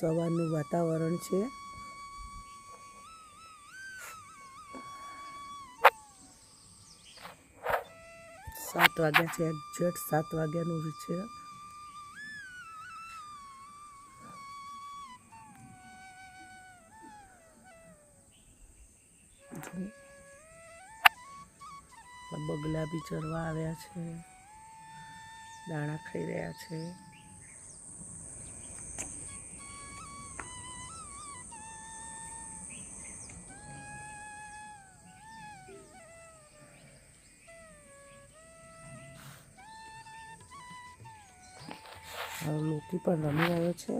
સવારનું વાતાવરણ છે. સાત વાગ્યા છે એક્ઝેક્ટ સાત વાગ્યાનું છે. બગલા બી ચરવા આવ્યા છે. દાણા ખાઈ રહ્યા છે. પણ રમી રહ્યો છે.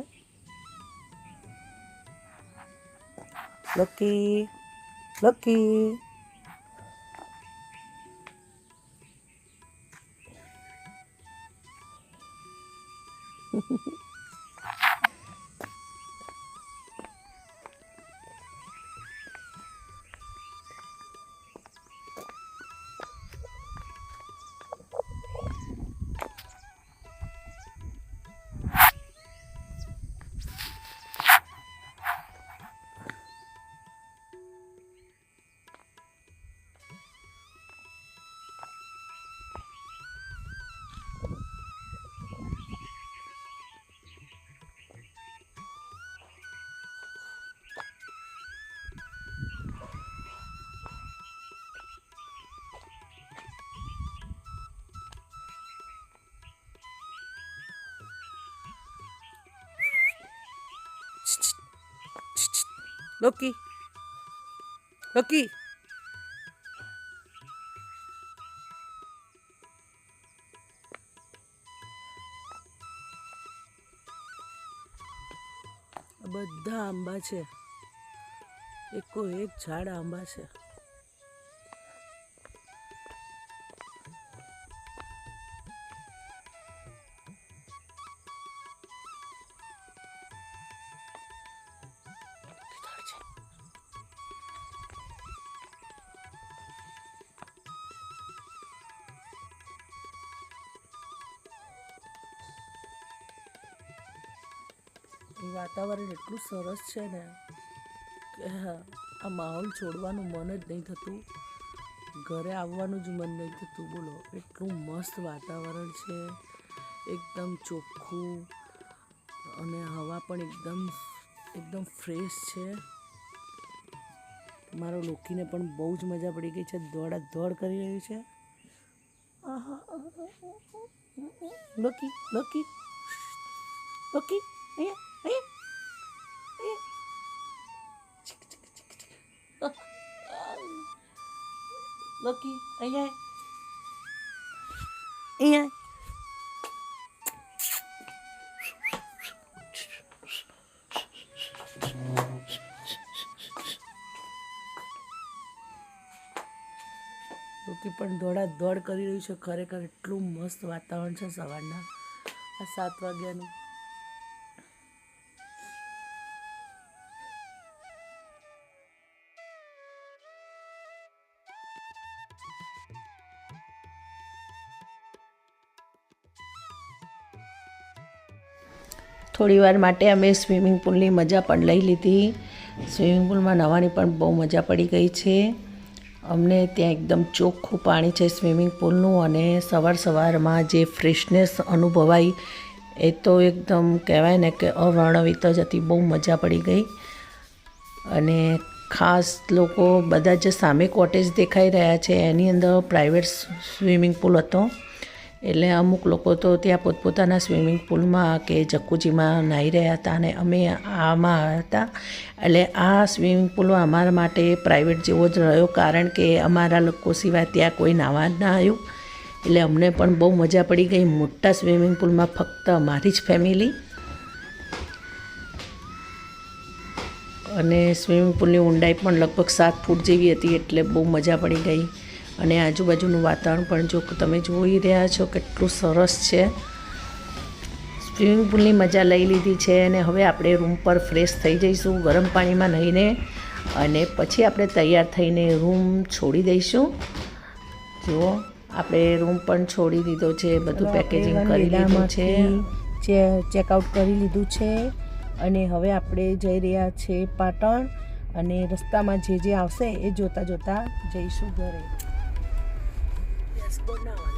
Lucky Lucky Loki Loki. બધા આંબા છે. એકો એક ઝાડ આંબા છે. વાતાવરણ એટલું સરસ છે ને કે આ માહોલ છોડવાનું મન જ નહીં થતું. ઘરે આવવાનું જ મન નહીં થતું, બોલો. એટલું મસ્ત વાતાવરણ છે. એકદમ ચોખ્ખું અને હવા પણ એકદમ એકદમ ફ્રેશ છે. મારો લોકીને પણ બહુ જ મજા પડી ગઈ છે. દોડા દોડ કરી રહ્યું છે. લોકી લોકી લોકી અહીંયા. લોકી અહીંયા અહીંયા લોકી પણ દોડા દોડ કરી રહ્યું છે. ખરેખર એટલું મસ્ત વાતાવરણ છે સવારના. આ સાત વાગ્યાનું. થોડી વાર માટે અમે સ્વિમિંગ પુલની મજા પણ લઈ લીધી. સ્વિમિંગ પુલમાં નહાવાની પણ બહુ મજા પડી ગઈ છે. અમને ત્યાં એકદમ ચોખ્ખું પાણી છે સ્વિમિંગ પુલનું અને સવાર સવારમાં જે ફ્રેશનેસ અનુભવાય એ તો એકદમ કહેવાય ને કે અવર્ણવિત જ હતી, બહુ મજા પડી ગઈ. અને ખાસ લોકો બધા જે સામે કોટેજ દેખાઈ રહ્યા છે. એની અંદર પ્રાઇવેટ સ્વિમિંગ પુલ હતો. એટલે અમુક લોકો તો ત્યાં પોતપોતાના સ્વિમિંગ પુલમાં કે જકુજીમાં નાહી રહ્યા હતા અને અમે આમાં હતા. એટલે આ સ્વિમિંગ પુલ અમારા માટે પ્રાઇવેટ જેવો જ રહ્યો કારણ કે અમારા લોકો સિવાય ત્યાં કોઈ નાહવા ના આવ્યું. એટલે અમને પણ બહુ મજા પડી ગઈ. મોટા સ્વિમિંગ પુલમાં ફક્ત અમારી જ ફેમિલી. અને સ્વિમિંગ પુલની ઊંડાઈ પણ લગભગ સાત ફૂટ જેવી હતી એટલે બહુ મજા પડી ગઈ. અને આજુબાજુનું વાતાવરણ પણ જો તમે જોઈ રહ્યા છો કેટલું સરસ છે. સ્વિમિંગ પુલની મજા લઈ લીધી છે અને હવે આપણે રૂમ પર ફ્રેશ થઈ જઈશું ગરમ પાણીમાં નહીને. અને પછી આપણે તૈયાર થઈને રૂમ છોડી દઈશું. જુઓ આપણે રૂમ પણ છોડી દીધો છે બધું પેકેજિંગ કરી લીધું છે. ચેકઆઉટ કરી લીધું છે. અને હવે આપણે જઈ રહ્યા છે પાટણ અને રસ્તામાં જે જે આવશે એ જોતા જોતા જઈશું ઘરે. Bonanza.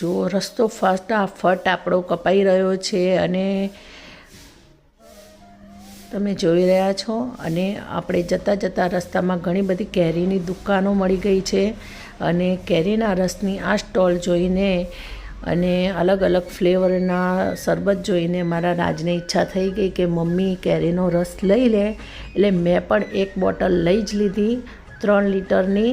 જો રસ્તો ફટાફટ આપણો કપાઈ રહ્યો છે અને તમે જોઈ રહ્યા છો અને આપણે જતાં જતાં રસ્તામાં ઘણી બધી કેરીની દુકાનો મળી ગઈ છે અને કેરીના રસની આ સ્ટોલ જોઈને અને અલગ અલગ ફ્લેવરના શરબત જોઈને મારા રાજને ઈચ્છા થઈ ગઈ કે મમ્મી કેરીનો રસ લઈ લે. એટલે મેં પણ એક બોટલ લઈ જ લીધી ત્રણ લીટરની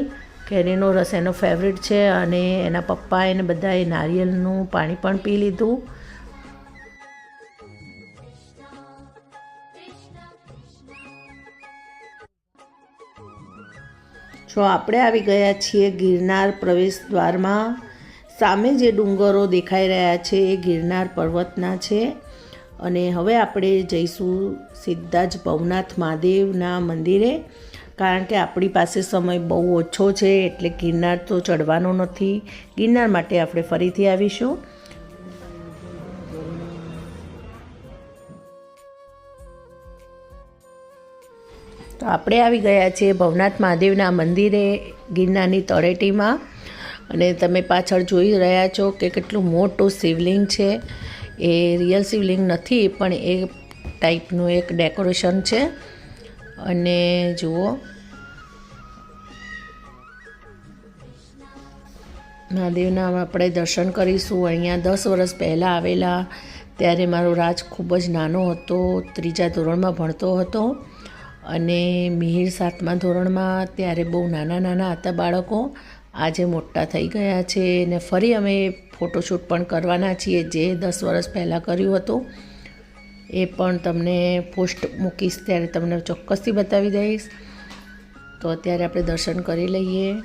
કેરીનો રસ, એનો ફેવરેટ છે અને એના પપ્પા એને બધાએ નારિયેળનું પાણી પણ પી લીધું. જો આપણે આવી ગયા છીએ ગિરનાર પ્રવેશ દ્વારમાં. સામે જે ડુંગરો દેખાઈ રહ્યા છે એ ગિરનાર પર્વતના છે અને હવે આપણે જઈશું સીધા જ ભવનાથ મહાદેવના મંદિરે. કારણ કે આપણી પાસે સમય બહુ ઓછો છે, એટલે ગિરનાર તો ચડવાનો નથી. ગિરનાર માટે આપણે ફરીથી આવીશું. તો આપણે આવી ગયા છીએ ભવનાથ મહાદેવના મંદિરે, ગિરનારની તળેટીમાં. અને તમે પાછળ જોઈ રહ્યા છો કે કેટલું મોટું શિવલિંગ છે. એ રિયલ શિવલિંગ નથી, પણ એ ટાઈપનું એક ડેકોરેશન છે. અને જુઓ. મહાદેવના આપણે દર્શન કરીશું. અહીંયા દસ વર્ષ પહેલાં આવેલા, ત્યારે મારો રાજ ખૂબ જ નાનો હતો, ત્રીજા ધોરણમાં ભણતો હતો. અને મિહિર સાતમા ધોરણમાં ત્યારે બહુ નાના નાના હતા બાળકો. આજે મોટા થઈ ગયા છે ને ફરી અમે ફોટોશૂટ પણ કરવાના છીએ, જે દસ વર્ષ પહેલાં કર્યું હતું. એ પણ તમને પોસ્ટ મૂકીશ ત્યારે તમને ચોક્કસથી બતાવી દઈશ. તો અત્યારે આપણે દર્શન કરી લઈએ.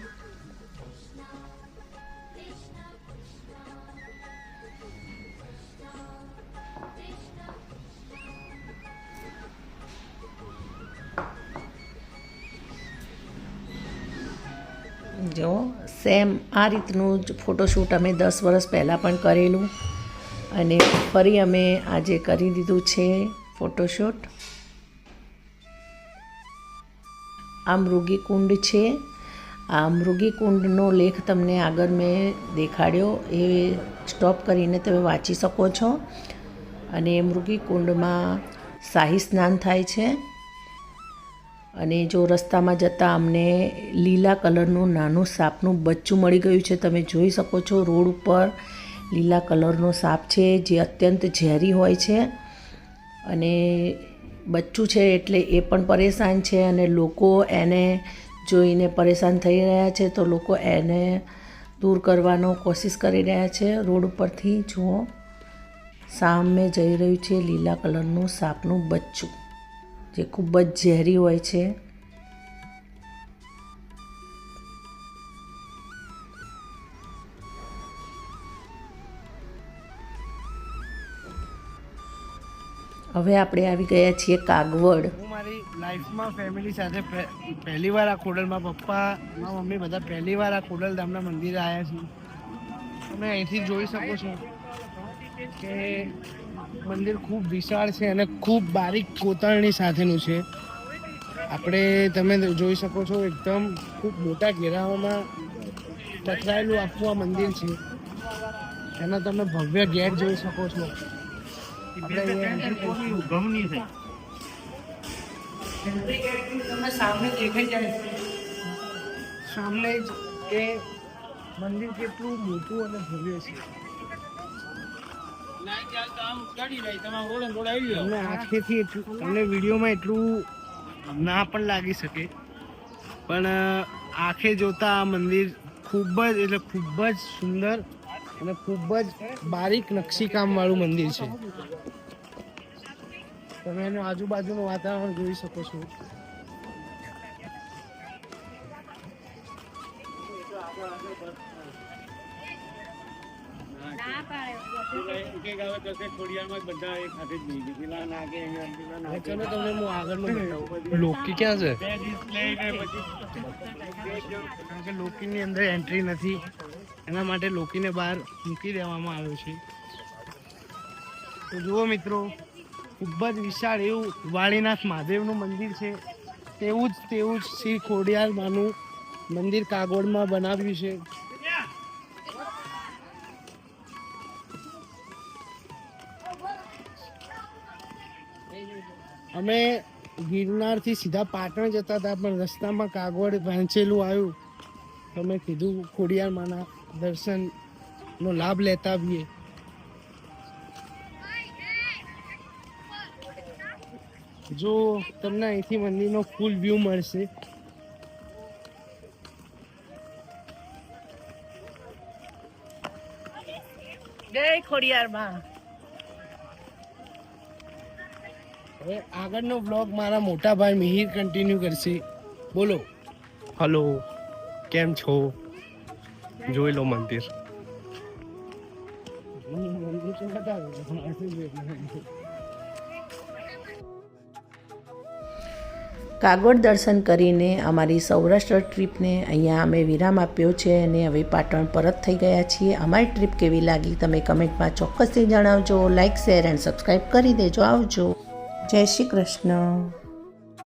જો, સેમ આ રીતનું જ ફોટોશૂટ અમે દસ વર્ષ પહેલાં પણ કરેલું. અને ફરી અમે આજે કરી દીધું છે ફોટોશૂટ. આ મૃગી કુંડ છે. આ મૃગી કુંડનો લેખ તમને આગળ મેં દેખાડ્યો. એ સ્ટોપ કરીને તમે વાંચી શકો છો. અને મૃગી કુંડમાં શાહી સ્નાન થાય છે. અને જો રસ્તામાં જતાં અમને લીલા કલરનું નાનું સાપનું બચ્ચું મળી ગયું છે, તમે જોઈ શકો છો રોડ ઉપર. લીલા કલરનો સાપ છે, જે અત્યંત ઝેરી હોય છે. અને બચ્ચું છે એટલે એ પણ પરેશાન છે અને લોકો એને જોઈને પરેશાન થઈ રહ્યા છે, તો લોકો એને દૂર કરવાનો કોશિશ કરી રહ્યા છે. રોડ ઉપરથી જુઓ. સામે જઈ રહ્યું છે લીલા કલરનું સાપનું બચ્ચું, જે ખૂબ જ ઝેરી હોય છે. હવે આપણે આવી ગયા છીએ કાગવડ. હું મારી લાઈફમાં ફેમિલી સાથે પહે- પહેલી વાર આ ખોડલમાં પપ્પા મારા મમ્મી બધા પહેલી વાર આ ખોડલ ધામના મંદિરે આવ્યા છે. તમે અહીંથી જોઈ શકો છો કે મંદિર ખૂબ વિશાળ છે અને ખૂબ બારીક કોતરણી સાથેનું છે. આપણે તમે જોઈ શકો છો એકદમ ખૂબ મોટા ઘેરાવામાં ટકરાયેલું આખું આ મંદિર છે. એના તમે ભવ્ય ગેટ જોઈ શકો છો. તમને સામે દેખાઈ જાય. સામે જ એ મંદિર કેટલું મોટું અને ભવ્ય છે. તમને આંખેથી એટલું તમને વિડીયોમાં એટલું ના પણ લાગી શકે. પણ આંખે જોતા આ મંદિર ખૂબ જ એટલે ખૂબ જ સુંદર અને ખૂબ જ બારીક નકશીકામ વાળું મંદિર છે. તમે એનું આજુબાજુનું વાતાવરણ જોઈ શકો છો. લોકી ક્યાં છે? લોકી ની અંદર એન્ટ્રી નથી. એના માટે લોકીને બહાર મૂકી દેવામાં આવ્યો છે. તો જુઓ મિત્રો, ખૂબ જ વિશાળ એવું વાળીનાથ મહાદેવનું મંદિર છે. તેવું જ તેવું જ શ્રી ખોડિયાર માનું મંદિર કાગોળમાં બનાવ્યું છે. અમે ગિરનારથી સીધા પાટણ જતા હતા, પણ રસ્તામાં કાગોળ વહેંચેલું આવ્યું. તો મેં કીધું, ખોડિયાર માના દર્શનનો લાભ લેતા આવીએ જો તમને અહીંથી મંદિરનો ફૂલ વ્યૂ મળશે જય ખોડિયાર હવે આગળનો બ્લોગ મારા મોટા ભાઈ મિહિર કન્ટિન્યુ કરશે બોલો હલો કેમ છો જોઈ લો મંદિર. કાગોડ દર્શન કરીને અમારી સૌરાષ્ટ્ર ટ્રીપને અહીંયા અમે વિરામ આપ્યો છે અને હવે પાટણ પરત થઈ ગયા છીએ. અમારી ટ્રીપ કેવી લાગી તમે કમેન્ટમાં ચોક્કસથી જણાવજો. લાઇક શેર એન્ડ સબસ્ક્રાઈબ કરી દેજો. આવજો. જય શ્રી કૃષ્ણ.